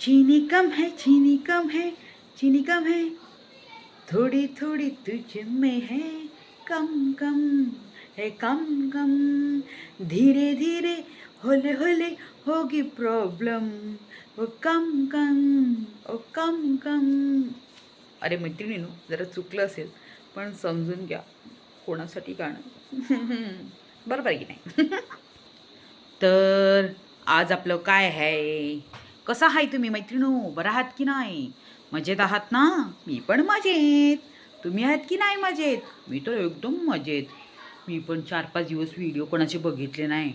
चीनी कम है चीनी कम है चीनी कम है। थोड़ी थोड़ी तुझ में है कम कम है कम कम। धीरे धीरे होले होले होगी प्रॉब्लम ओ कम कम ओ कम कम। अरे मैत्रिणीनो जरा चुकलं असेल पण समजून घ्या कोणासाठी गाणं? बरोबर की नाही? तर आज आपलं काय आहे? कसं आहे तुम्ही मैत्रिणो? बरं आहात की नाही? मजेत आहात ना? मी पण मजेत. तुम्ही आहात की नाही मजेत? मी तर एकदम मजेत. मी पण चार पाच दिवस व्हिडिओ कोणाचे बघितले नाही.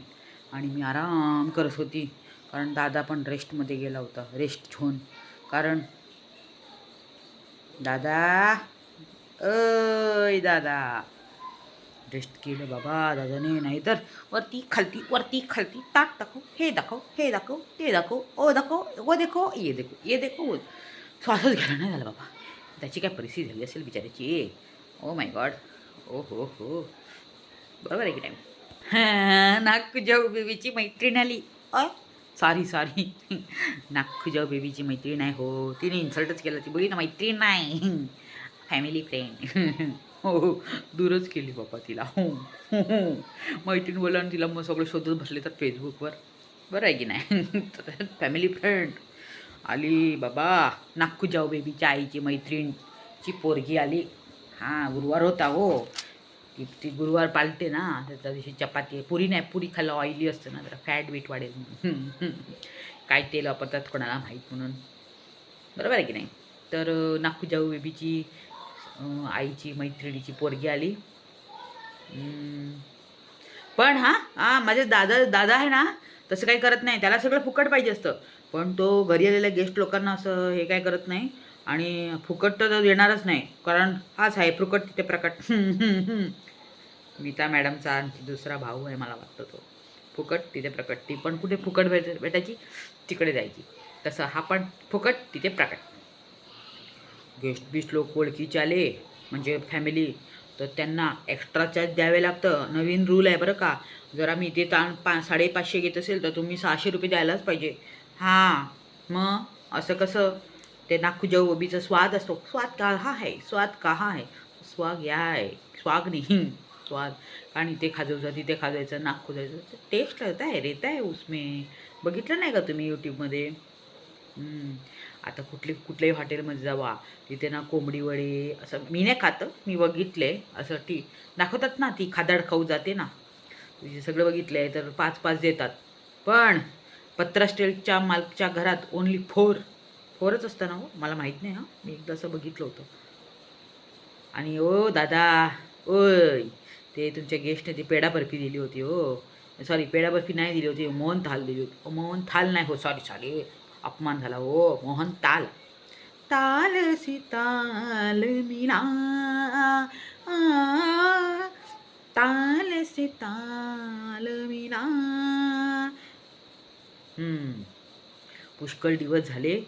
आणि मी आराम करत होती. कारण दादा पण रेस्टमध्ये गेला होता. रेस्ट घेऊन. कारण दादा अय दादा. टेस्ट केलं बाबा दादाने. नाही तर वरती खालती वरती खालती ताट दाखव हे दाखव हे दाखव ते दाखव ओ दाखव ओ देखो ये देखो ये देखो. श्वासच घ्यायला नाही झाला बाबा. त्याची काय परिस्थिती झाली असेल बिचाऱ्याची? ओ माय गॉड ओ हो हो बरोबर आहे की टाईम हां नागपूजाऊ बेबीची मैत्रीण आली. अ? सॉरी सॉरी नागपूजाऊ बेबीची मैत्रीण आहे. हो तिने इन्सल्टच केलं. ती बोली ना मैत्रीण नाही. फॅमिली फ्रेंड हो हो. दूरच केली बाबा तिला. हो, हो, हो. मैत्रीण बोला आणि तिला मग सगळं शोधत बसले तर फेसबुकवर. बरं आहे की नाही? फॅमिली फ्रेंड आली बाबा नागू जाऊ बेबीच्या आईची मैत्रीणची पोरगी आली. हां गुरुवार होता हो. ती ती गुरुवार पालते ना त्याच्या दिवशी चपाती पुरी नाही पुरी खाल्लं ऑइली असतं ना जरा फॅट बीट वाढेल. काय तेल वापरतात कोणाला माहीत म्हणून. बरोबर आहे की नाही? तर नागू जाऊ बेबीची आईची मैत्रिणीची पोरगी आली. पण हा हा माझे दादा दादा आहे ना तसं काही करत नाही. त्याला सगळं फुकट पाहिजे असतं. पण तो घरी आलेल्या गेस्ट लोकांना असं हे काय करत नाही. आणि फुकट तर येणारच देणारच नाही. कारण हाच आहे फुकट तिथे प्रकट. मीता मॅडमचा आणखी दुसरा भाऊ आहे मला वाटतं तो. फुकट तिथे प्रकट. ती पण कुठे फुकट भेट भेटायची? तिकडे जायची. तसं हा पण फुकट तिथे प्रकट. गेस्ट बीच लोक ओळखीचे आले म्हणजे फॅमिली तर त्यांना एक्स्ट्रा चार्ज द्यावे लागतं. नवीन रूल आहे बरं का. जर आम्ही इथे ताण पा साडेपाचशे घेत असेल तर तुम्ही सहाशे रुपये द्यायलाच पाहिजे. हां मग असं कसं? ते नागपूजा ओबीचा स्वाद असतो. स्वाद का हा? आहे स्वाद का हा? आहे स्वाग या आहे स्वाग नाही. स्वाद. कारण इथे खाजवचं तिथे खाजवायचं नाक खुजायचं टेस्ट रहता आहे रेता आहे उसमे. बघितलं नाही का तुम्ही यूट्यूबमध्ये आता कुठले कुठल्याही हॉटेलमध्ये जावा. तिथे ना कोंबडी वडे असं मी नाही खातं. मी बघितले. असं टी दाखवतात ना ती खादाड खाऊ जाते ना. तुझे सगळं बघितलं आहे तर पाच पाच देतात. पण पत्रा स्टेलच्या मालकच्या घरात ओन्ली फोर फोरच असतं ना हो? मला माहीत नाही हां. मी एकदा असं बघितलं होतं. आणि ओ दादा ओय ते तुमच्या गेस्टने ती पेढा बर्फी दिली होती हो. सॉरी पेढा बर्फी नाही दिली होती मोहन थाल दिली होती. मोहन थाल नाही हो सॉरी सॉरी अपमान झाला. हो मोहन ताल. ताल सी ताल मीना. ताल से ताल मीना. पुष्कळ दिवस झाले.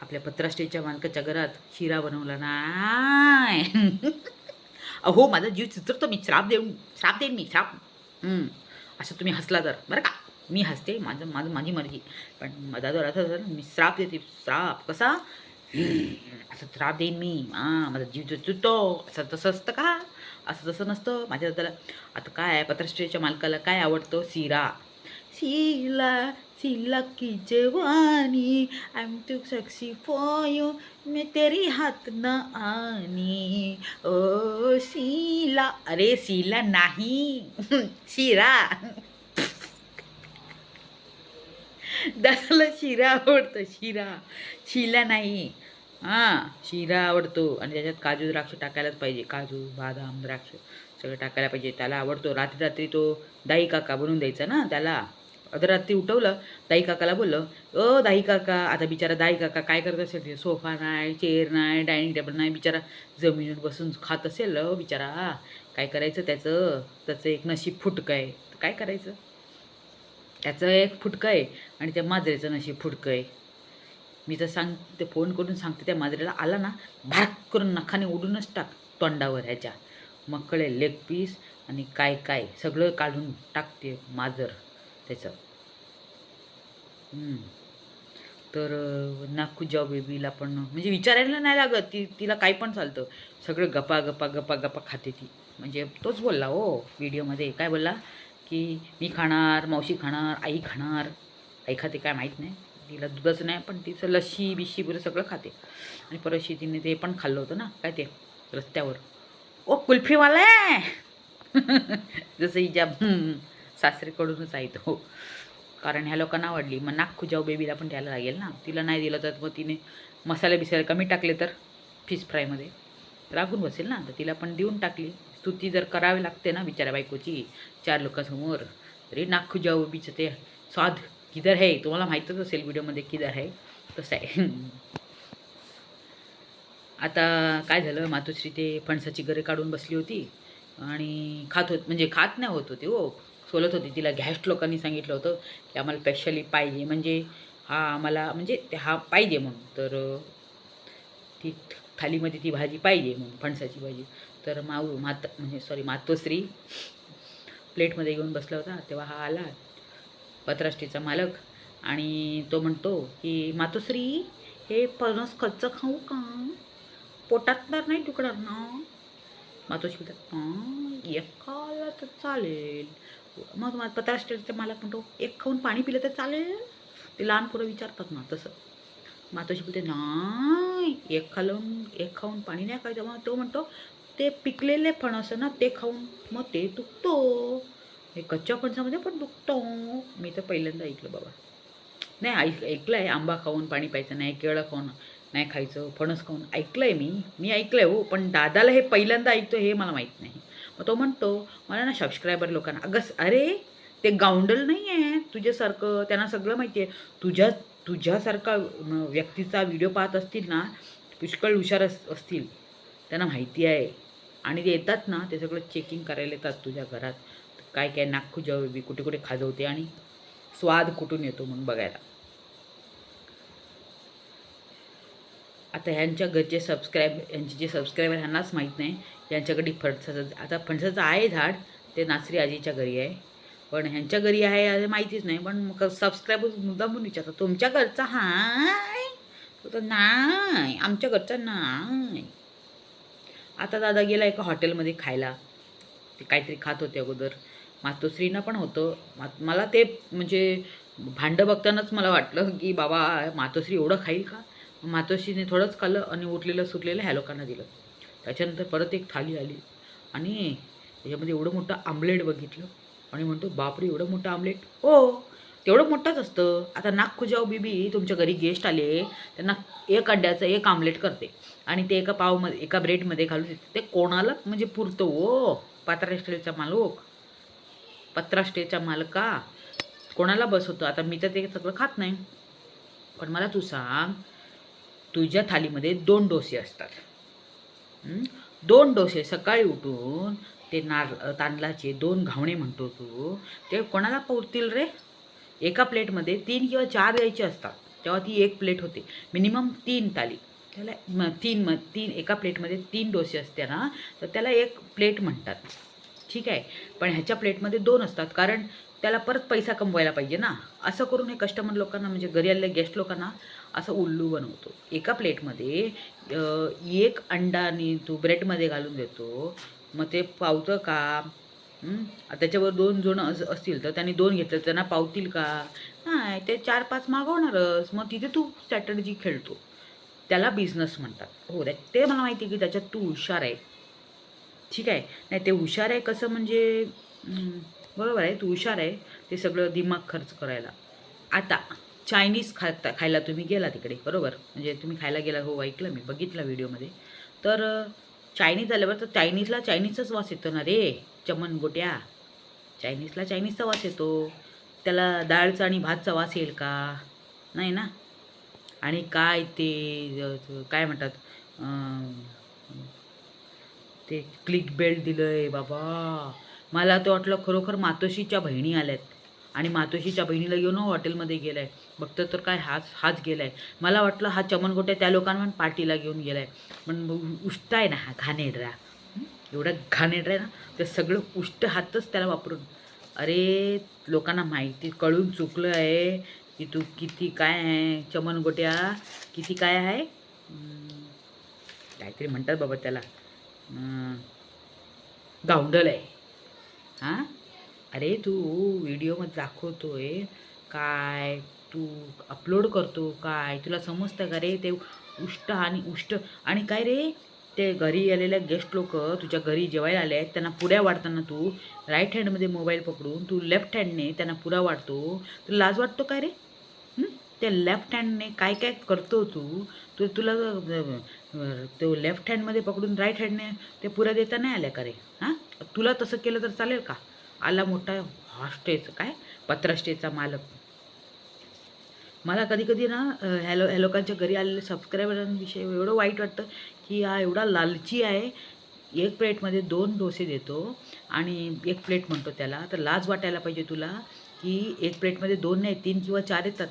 आपल्या पत्रास्टेच्या मालकाच्या घरात शिरा बनवला नाही. अहो माझा जीव चित्रतो मी. श्राप देऊन श्राप देईन मी. श्राप. असं तुम्ही हसला तर. बरं का? मी हसते माझं माझं माझी मर्जी. पण माझा जर असं मी श्राप देते श्राप. कसा? असं श्राप देईन मी. हां माझा जीव चुतो असं तसं असतं का? असं तसं नसतं. माझ्या दादाला आता काय आहे? पत्रश्रेच्या मालकाला काय आवडतं? शिरा. शिला शिला की जवानी. I am too sexy for you मी तेरी हात न आनी. ओ शिला. अरे शिला नाही. शिरा. दादाला शिरा आवडतो शिरा. शिला नाही. हां शिरा आवडतो. आणि त्याच्यात काजू द्राक्ष टाकायलाच पाहिजे. काजू बदाम द्राक्ष सगळं टाकायला पाहिजे. त्याला आवडतो. रात्री रात्री तो दाई काका बनवून द्यायचा ना त्याला. रात्री उठवलं दाई काकाला बोललं अ दाई काका आता बिचारा दाई काका काय करत असेल ते? सोफा नाही चेअर नाही डायनिंग टेबल नाही. बिचारा जमिनीवर बसून खात असेल बिचारा. काय करायचं त्याचं? त्याचं एक नशीब फुटकं आहे. काय करायचं? त्याचं एक फुटकं आहे आणि त्या माजरेचं नशीब फुटकं आहे. मी तर सांग ते फोन करून सांगते त्या माजरेला आला ना भाक करून नखाने उडूनच टाक तोंडावर ह्याच्या. मग कळेल लेग पीस आणि काय काय सगळं काढून टाकते माजर त्याचं. तर नाकू जॉब बेबीला पण म्हणजे विचारायला नाही लागत ती तिला काही पण चालतं. सगळं गपा गपा गपा गप्पा खाते ती. म्हणजे तोच बोलला हो व्हिडिओमध्ये काय बोलला? की मी खाणार मावशी खाणार आई खाणार. आई खाते काय माहीत नाही. तिला दुधाचं नाही पण तिचं लस्सी बिशी वगैरे सगळं खाते. आणि परतशी तिने ते पण खाल्लं होतं ना काय ते? रस्त्यावर. ओ कुल्फीवाला आहे! जसं हिच्या सासरेकडूनच आहे तो. कारण ह्या लोकांना आवडली. मग नाक खुजाऊ बेबीला पण द्यायला लागेल ना. तिला नाही दिलं तर मग तिने मसाले बिसाले कमी टाकले तर फिश फ्रायमध्ये रागून बसेल ना. तर तिला पण देऊन टाकली. स्तुती जर करावी लागते ना बिचाऱ्या बायकोची चार लोकांसमोर तरी नाक खुजाऊ ते स्वाद किधर आहे तुम्हाला माहीतच असेल व्हिडिओमध्ये किधर आहे तसं आहे? आता काय झालं? मातोश्री ते फणसाची गरे काढून बसली होती आणि खात होत म्हणजे खात नाही होत होती हो. सोलत होती. तिला गॅस्ट लोकांनी सांगितलं होतं की आम्हाला स्पेशली पाहिजे. म्हणजे हा आम्हाला म्हणजे ते हा पाहिजे म्हणून. तर ती थालीमध्ये ती भाजी पाहिजे म्हणून फणसाची भाजी. तर माऊ मात म्हणजे सॉरी मातोश्री प्लेटमध्ये घेऊन बसला होता. तेव्हा हा आला पत्राष्टीचा मालक. आणि तो म्हणतो की मातोश्री हे फणस खच्च खाऊ का? पोटात तर नाही तुकडा ना? मातोश्री म्हणतात एक तर चालेल. मग मा पत्राष्टीचा मालक म्हणतो एक खाऊन पाणी पिलं तर चालेल. ते लहान पोरं विचारतात ना तसं. मातोश्री बोलते नाही एक खालून एक खाऊन पाणी नाही खायचं. मग तो म्हणतो ते पिकलेले फणस ना ते खाऊन मग ते दुखतो. हे कच्च्या फणसामध्ये पण दुखतो. मी तर पहिल्यांदा ऐकलं बाबा. नाही ऐक ऐकलं आहे आंबा खाऊन पाणी प्यायचं नाही केळं खाऊन नाही खायचं फणस खाऊन. ऐकलं आहे मी. मी ऐकलं आहे हो पण दादाला हे पहिल्यांदा ऐकतो हे मला माहीत नाही. मग तो म्हणतो मला ना सबस्क्रायबर लोकांना अगं अरे ते गावंडल नाही आहे तुझ्यासारखं त्यांना सगळं माहिती आहे तुझ्या तुझ्यासारखा व्यक्तीचा व्हिडिओ पाहत असतील ना पुष्कळ हुशार अस असतील. त्यांना माहिती आहे. आणि ते येतात ना ते सगळं चेकिंग करायला येतात तुझ्या घरात. काय काय नागखू जेव्हा कुठे कुठे खाजवते आणि स्वाद कुठून येतो म्हणून बघायला. आता ह्यांच्या घरचे सबस्क्राईब यांचे जे सबस्क्रायबर ह्यांनाच माहीत नाही यांच्याकडे फणसाचं आता फणसाचं आहे झाड ते नाचरी आजीच्या घरी आहे. पण ह्यांच्या घरी आहे हे माहितीच नाही पण मग मुद्दा म्हणून विचारतात तुमच्या घरचा हाय? तो तर नाही आमच्या घरचा नाही. आता दादा गेला एका हॉटेलमध्ये खायला. ते काहीतरी खात होते अगोदर. मातोश्रीनं पण होतं. मा- मला ते म्हणजे भांडं बघतानाच मला वाटलं की बाबा मातोश्री एवढं खाईल का? मातोश्रीने थोडंच खाल्लं आणि उरलेलं सुटलेलं ह्या लोकांना दिलं. त्याच्यानंतर परत एक थाली आली. आणि त्याच्यामध्ये एवढं मोठं आमलेट बघितलं. आणि म्हणतो बापरे एवढं मोठं आमलेट. हो. तेवढं मोठंच असतं. आता नागखुजाव बीबी तुमच्या घरी गेस्ट आले त्यांना एक अंड्याचं एक आमलेट करते. आणि ते एका पावमध्ये एका ब्रेडमध्ये घालून देते. ते कोणाला म्हणजे पुरतं हो? ओ पात्राष्ट्रेचा मालक. पत्राष्ट्रेचा मालका. कोणाला बसवतो आता मी तर ते सगळं खात नाही. पण मला तू सांग तुझ्या थालीमध्ये दोन डोसे असतात. दोन डोसे सकाळी उठून ते नार तांदळाचे दोन घावणे म्हणतो तू. ते कोणाला पुरतील रे? एका प्लेटमध्ये तीन किंवा चार द्यायची असतात. तेव्हा ती एक प्लेट होते. मिनिमम तीन ताली त्याला म तीन म तीन एका प्लेटमध्ये तीन डोसे असते ना तर त्याला एक प्लेट म्हणतात. ठीक आहे? पण ह्याच्या प्लेटमध्ये दोन असतात. कारण त्याला परत पैसा कमवायला पाहिजे ना. असं करून हे कस्टमर लोकांना म्हणजे घरी आलेल्या गेस्ट लोकांना असं उल्लू बनवतो. एका प्लेटमध्ये एक अंडा आणि तू ब्रेडमध्ये घालून देतो. मग ते पावतं का? त्याच्यावर दोन जण असतील तर त्यांनी दोन घेतलं त्यांना पावतील का? नाही ते चार पाच मागवणारच. मग तिथे तू स्ट्रॅटर्जी खेळतो. त्याला बिझनेस म्हणतात. हो ते मला माहिती आहे की त्याच्यात तू हुशार आहे. ठीक आहे? नाही ते हुशार आहे कसं म्हणजे बरोबर आहे तू हुशार आहे. ते सगळं दिमाग खर्च करायला. आता चायनीज खाता खायला तुम्ही गेला तिकडे बरोबर? म्हणजे तुम्ही खायला गेला हो ऐकलं मी बघितलं व्हिडिओमध्ये तर चायनीज आल्यावर तर चायनीजला चायनीजचाच वास येतो ना रे. चमन गोट्या. चायनीजला चायनीजचा वास येतो. त्याला डाळचा आणि भातचा वास येईल का? नाही ना? आणि काय ते काय म्हणतात? ते क्लिक बेल्ट दिलं आहे बाबा. मला तर वाटलं खरोखर मातोशीच्या बहिणी आल्यात. आणि मातोशीच्या बहिणीला घेऊन हॉटेलमध्ये गेलाय. बघतं तर काय हाच हाच गेलाय. मला वाटलं हा चमनगोट्या त्या लोकांना पण पार्टीला घेऊन गेलाय. पण उष्ट आहे ना हा घाणेडरा एवढा घाणेडरा आहे ना ते सगळं उष्ट हातच त्याला वापरून. अरे लोकांना माहिती कळून चुकलं आहे. की तू किती काय आहे? चमन गोट्या किती काय आहे? काहीतरी म्हणतात बाबा त्याला. गावंडल आहे. हां? अरे तू व्हिडिओमध्ये दाखवतोय. काय तू अपलोड करतो काय? तुला समजतं का रे? ते उष्ट आणि उष्ट. आणि काय रे? ते घरी आलेल्या गेस्ट लोक तुझ्या घरी जेवायला आले आहेत त्यांना पुऱ्या वाढताना तू राईट हँडमध्ये मोबाईल पकडून तू लेफ्ट हँडने त्यांना पुरा वाढतो. तुला लाज वाटतो काय रे? त्या लेफ्ट हँडने काय काय करतो तू? तू तुला तो लेफ्ट हँडमध्ये पकडून राईट हँडने ते पुऱ्या देता नाही आल्या का रे? हां? तुला तसं केलं तर चालेल का? आला मोठा हॉस्टेच काय? पत्रास्टेचा मालक. मला कधी कधी ना हॅलो ह्या ह्या लोकांच्या घरी आलेल्या सबस्क्रायबरांविषयी एवढं वाईट वाटतं की हा एवढा लालची आहे. एक प्लेटमध्ये दोन डोसे देतो आणि एक प्लेट म्हणतो त्याला. तर लाज वाटायला पाहिजे तुला की एक प्लेटमध्ये दोन नाही तीन किंवा चार येतात.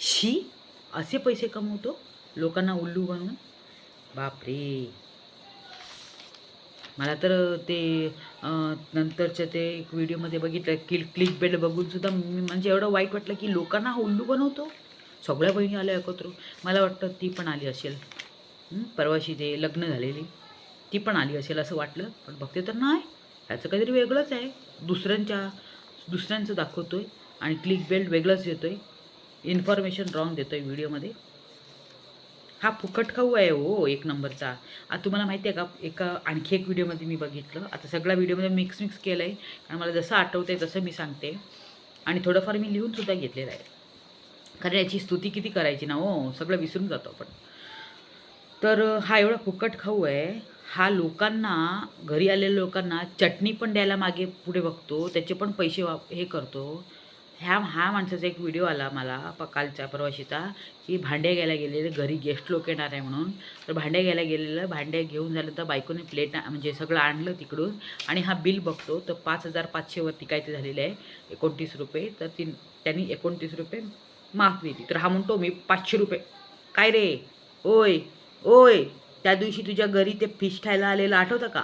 शी असे पैसे कमवतो लोकांना उल्लू बनवून. बापरे. मला तर ते नंतरच्या ते एक व्हिडिओमध्ये बघितलं की क्लिक बेल बघूनसुद्धा मी म्हणजे एवढं वाईट वाटलं की लोकांना हा उल्लू बनवतो सगळ्या बहिणी आल्या एकत्र. मला वाटतं ती पण आली असेल. परवाशी ते लग्न झालेली. ती पण आली असेल असं वाटलं. पण बघते तर नाही. ह्याचं काहीतरी वेगळंच आहे. दुसऱ्यांच्या दुसऱ्यांचं दाखवतो आहे आणि क्लिक बेल्ट वेगळंच देतो आहे इन्फॉर्मेशन रॉंग आहे व्हिडिओमध्ये. हा फुकट खाऊ आहे हो एक नंबरचा. आता तुम्हाला माहिती आहे का एका आणखी एक व्हिडिओमध्ये मी बघितलं. आता सगळ्या व्हिडिओमध्ये मिक्स मिक्स केलं आहे कारण मला जसं आठवतं आहे तसं मी सांगते. आणि थोडंफार मी लिहूनसुद्धा घेतलेलं आहे. कारण याची स्तुती किती करायची ना हो सगळं विसरून जातो आपण. तर हा एवढा फुकट खाऊ आहे. हा लोकांना घरी आलेल्या लोकांना चटणी पण द्यायला मागे पुढे बघतो. त्याचे पण पैसे वाप हे करतो. ह्या हा माणसाचा एक व्हिडिओ आला मला प कालच्या परवाशीचा की भांडे घ्यायला गेलेले घरी गेस्ट लोक येणार आहे म्हणून. तर भांडे घ्यायला गेलेलं भांडे घेऊन झालं तर बायकोने प्लेट म्हणजे सगळं आणलं तिकडून. आणि हा बिल बघतो तर पाच हजार पाचशेवरती काय ते झालेलं आहे एकोणतीस रुपये. तर ती त्यांनी एकोणतीस रुपये माफ दिली तर हा म्हणतो मी पाचशे रुपये. काय रे? ओय ओय त्या दिवशी तुझ्या घरी ते फिश खायला आलेलं आठवतं का?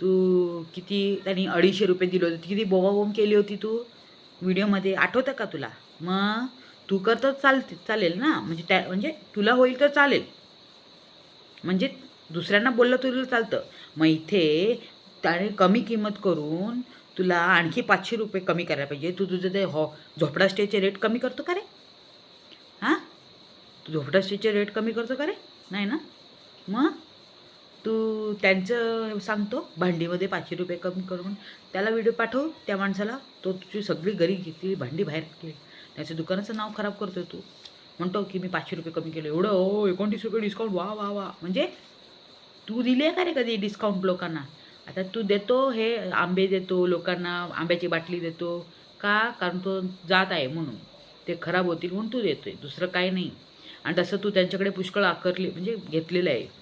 तू किती त्यांनी अडीचशे रुपये दिले होते. किती बोंबाबोंब केली होती तू? व्हिडिओमध्ये आठवतं का तुला? मग तू कर तर चालते चालेल ना? म्हणजे त्या म्हणजे तुला होईल तर चालेल. म्हणजे दुसऱ्यांना बोललं तुला चालतं. मग इथे त्याने कमी किंमत करून तुला आणखी पाचशे रुपये कमी करायला पाहिजे. तू तुझं ते हॉ झोपडा स्टेचे रेट कमी करतो का रे? हां? तू झोपडा स्टेचे रेट कमी करतो का रे? नाही ना? मग? तू त्यांचं सांगतो भांडीमध्ये पाचशे रुपये कमी करून त्याला व्हिडिओ पाठव त्या माणसाला तो तुझी सगळी गरी घेतली भांडी बाहेर केली त्याच्या दुकानाचं नाव खराब करतो तू. म्हणतो की मी पाचशे रुपये कमी केलं. एवढं ओ एकोणतीस रुपये डिस्काउंट वा वा वा. म्हणजे तू दिली आहे का रे कधी डिस्काउंट लोकांना? आता तू देतो हे आंबे देतो लोकांना आंब्याची बाटली देतो. का? कारण तो जात आहे म्हणून. ते खराब होतील म्हणून तू देतोय. दुसरं काही नाही. आणि तसं तू त्यांच्याकडे पुष्कळ आकारली म्हणजे घेतलेलं आहे.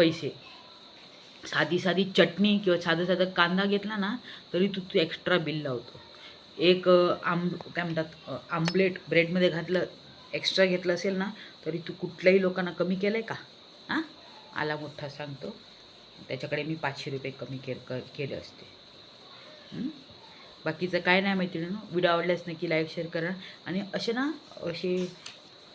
पैसे. साधी साधी चटणी किंवा साधं साधं कांदा घेतला ना तरी तू तू एक्स्ट्रा बिल लावतो. एक आंब काय म्हणतात आंबलेट ब्रेडमध्ये घातलं एक्स्ट्रा घेतलं असेल ना तरी तू कुठल्याही लोकांना कमी केलं आहे का? हां? आला मोठा सांगतो. त्याच्याकडे मी पाचशे रुपये कमी के क- केले असते. बाकीचं काय नाही मैत्रिणी व्हिडिओ आवडल्यास नक्की लाईक शेअर करा. आणि असे ना असे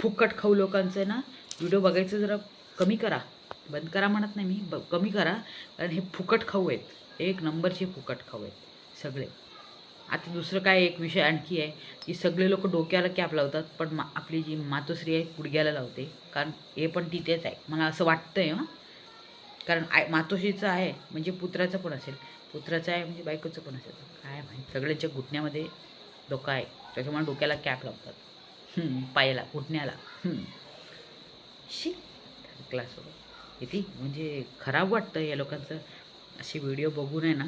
फुकट खाऊ लोकांचं ना व्हिडिओ बघायचं जरा कमी करा. बंद करा म्हणत नाही मी ब कमी करा. कारण हे फुकट खाऊ आहेत. एक नंबरचे फुकट खाऊ आहेत सगळे. आता दुसरं काय एक विषय आणखी आहे की सगळे लोक डोक्याला कॅप लावतात पण मा आपली जी मातोश्री आहे गुडघ्याला लावते. कारण हे पण तिथेच आहे. मला असं वाटतं आहे हां. कारण आय मातोश्रीचं आहे म्हणजे पुत्राचं पण असेल. पुत्राचं आहे म्हणजे बायकोचं पण असेल. काय माहिती? सगळ्यांच्या घुटण्यामध्ये धोका आहे. त्याच्यामुळे डोक्याला कॅप लावतात. पायाला घुटण्याला. शी क्लास किती म्हणजे खराब वाटतं या लोकांचं. असे व्हिडिओ बघून आहे ना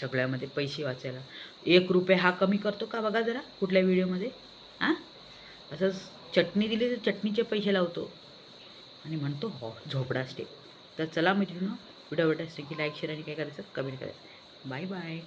सगळ्यामध्ये पैसे वाचायला. एक रुपये हा कमी करतो का बघा जरा कुठल्या व्हिडिओमध्ये हां असंच चटणी दिली तर चटणीचे पैसे लावतो. आणि म्हणतो हो झोपडा स्टेप तर चला मित्रांनो व्हिडिओ आवडला स्टेकी लाईक शेअर आणि काय करायचं कमेंट करायचं बाय बाय